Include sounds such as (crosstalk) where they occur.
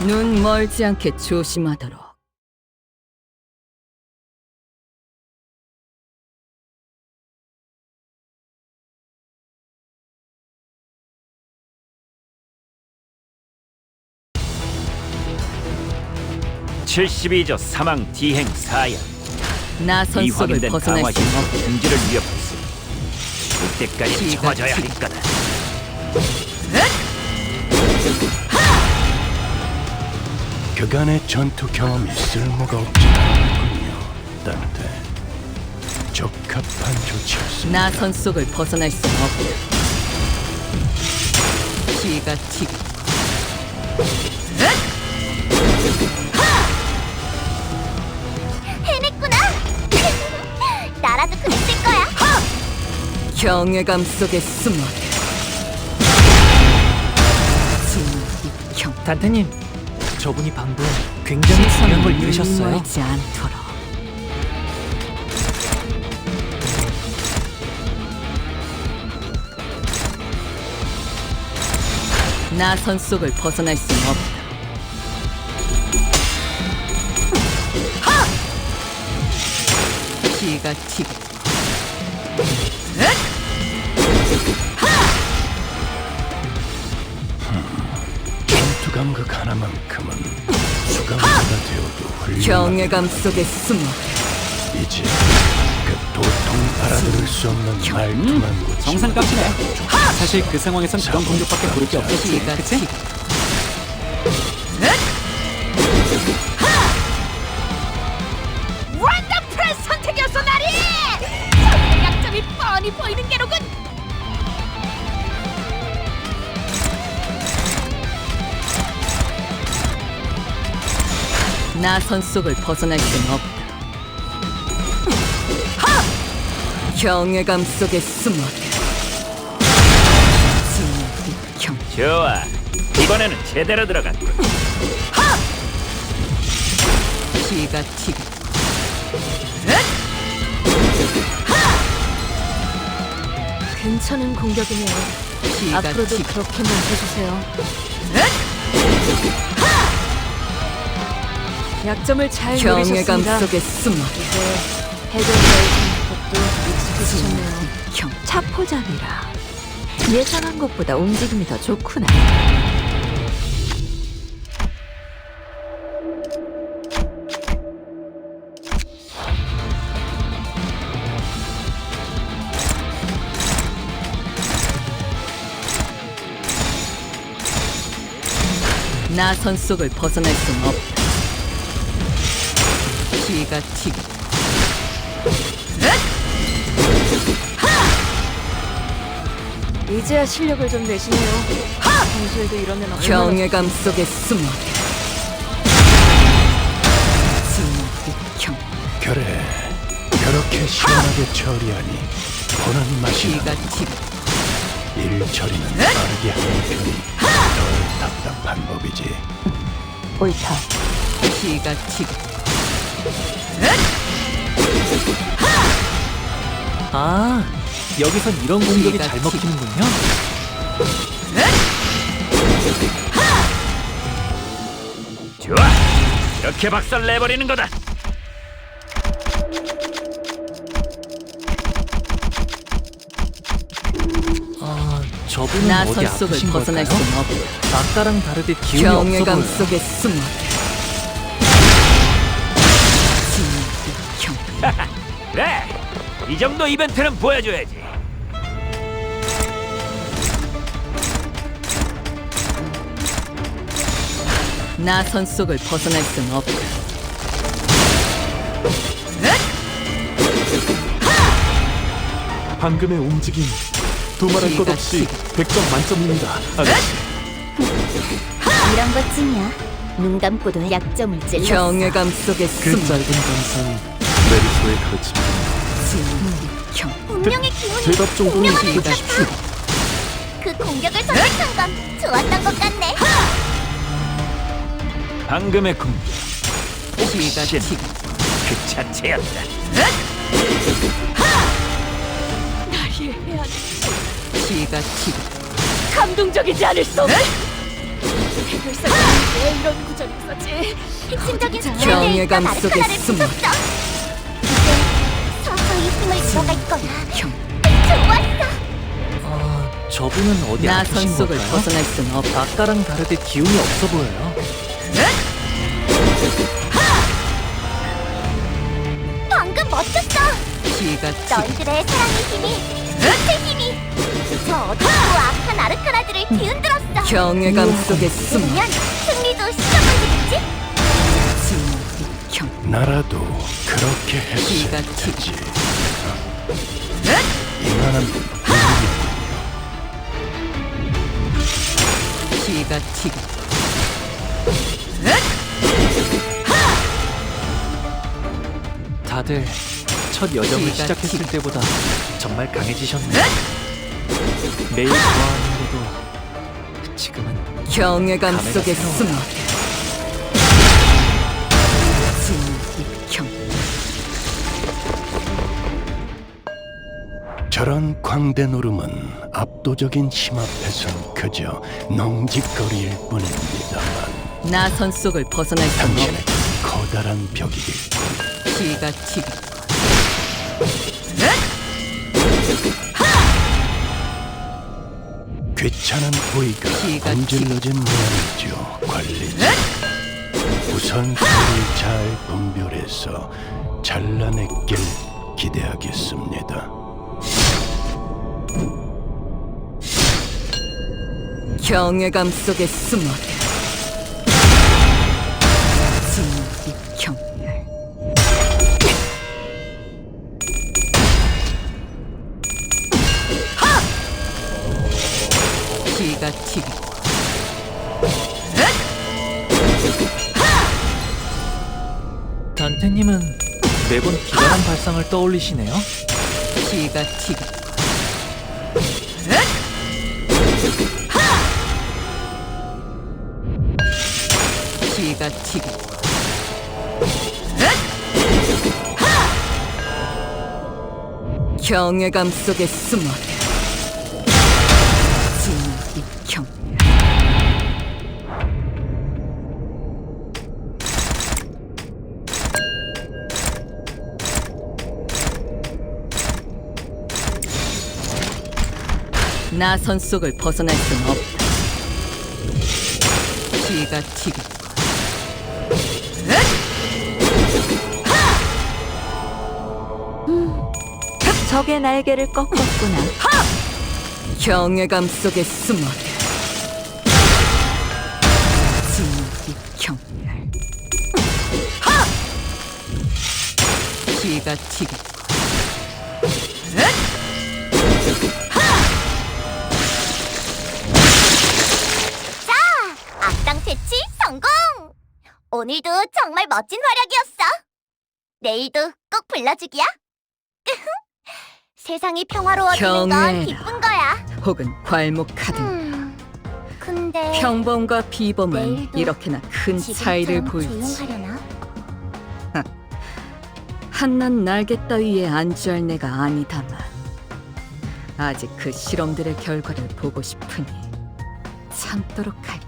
눈 멀지 않게 조심하도록. 칠 72조 사망 디행 사야 나선 이 속을 확인된 벗어날 강화 수 기술 없다. 경지를 위협했으니 그때까지 참아줘야 할 치- 거다 그간의 전투 경험이 쓸모가 없지 않군요. 딴데 적합한 조치였습니다. 나선 속을 벗어날 수 없다. 피가 튀고 해냈구나. (laughs) 나라도 그랬을 거야. 경외감 속에 숨어. 단테님, 저분이 방금 굉장히 중요한 걸 잃으셨어요. 멀지 않도록. 나선 속을 벗어날 수는 없다. 피가 튀고 감각 하나만큼은 수감자가 되어도 훌륭한 경외감 속에 숨어. 이제 그 도통 알아들을 수 없는 말투만 고치면 정상 값이네. 사실 그 상황에선 그런 공격밖에 고를 게 없겠지. 피가 그치? 나선 속을 벗어날 수는 없다. 경외감 속에 숨어. 좋아. 이번에는 제대로 들어갔군 피가 튀고. 괜찮은 공격이네요. 피가 앞으로도 튀고. 그렇게만 해주세요. 약점을 잘 경외감 노리셨습니다. 속에 숨어. 이제 익숙해지셨네요. 경 차포잡이라 예상한 것보다 움직임이 더 좋구나. 나선 속을 벗어날 수는 없다. 피가 튀고. 이제야 실력을 좀 내시네요. 평소에도 이런 얼마나 경외감 속에 숨어. 진경 그래 그렇게 시원하게 처리하니 보는 맛이 피가 나는 튀고. 일 처리는 빠르게 하는 편이 덜 답답한 법이지. 옳다. 피가 튀고 아, 여기선 이런 공격이 잘. 먹히는군요. 좋아 이렇게 박살 내버리는 거다 아, 저분은 어디 나선 속을 아프신 벗어날 걸까요? 수는. 아까랑 다르게 기운이 없어 경외감 보여요. 속에 숨어. 그래 (laughs) 이 정도 이벤트는 보여줘야지 나선 속을 벗어날 수는 없다. 방금의 움직임 두말할 것 없이 100점 만점입니다. 아저씨. 이런 것쯤이야. 눈 감고도 약점을 찔렀어. 경외감 속에 그. 짧은 감상 메리소의 가르침 진경 운명의 기운이 대답 정도는 분명하게 해주십시오. 그 공격을 선택한 건 좋았던 것 같네. 방금의 공격 피가 신. 튀고 그 자체였다 피가 튀고 감동적이지 않을 수 없어. 해결사가 왜 이런 구절이 있었지? 핵심적인 경외감 속에 숨어. 이제 서 서히 힘을 들어갈 거야. 형, 좋았어. 아, 저분은 어디 나 아프신 선속을 걸까요? 벗어날 순 없다. 아까랑 다르게 기운이 없어 보여요. 방금 멋졌어. 기가 치 너희들의 사랑의 힘이, 빛의 힘이 저 어둡고 악한 아르카나들을 뒤흔들었어. 경외감 속에 숨어. 그러면 승리도 시작하겠지? 진이 형, 나라도 그렇게 기가 했을 치 테지 이만한 기가 치 다들 첫 여정을 시작했을 치- 때보다 정말 강해지셨네요. 매일 좋아하는데도 지금은 경외감 속에. 숨어. 저런 광대 노름은 압도적인 힘 앞에선 그저 농직거리일 뿐입니다만. 나 선 속을 벗어날 순 당신의 없다. 커다란 벽이길 기가 치 귀찮은 부위가 기가 문질러진 모양이죠 관리자. 우선 소리를 잘 분별해서 잘라냈길 기대하겠습니다 경외감 속에 숨어. 진이 경멸. 기가 치 단테님은 매번 기발한 발상을 떠올리시네요. 기가 치기 가치 경외감 속에 숨어. 진이 경멸. 나 선 속을 벗어날 순 없다. 기가 치 적의 날개를 꺾었구나. 경외감 속에 숨어. 진이 경멸. 기가 치 악당 퇴치 성공! 오늘도 정말 멋진 활약이었어. 내일도 꼭 불러주기야. (laughs) 세상이 평화로워지는 건 경애라. 기쁜 거야. 혹은 괄목하든 음, 근데 평범과 비범은 내일도 이렇게나 큰 차이를 조용하려나? 한낱 날개 따위에 안주할 내가 아니다만 아직 그 실험들의 결과를 보고 싶으니 참도록 하리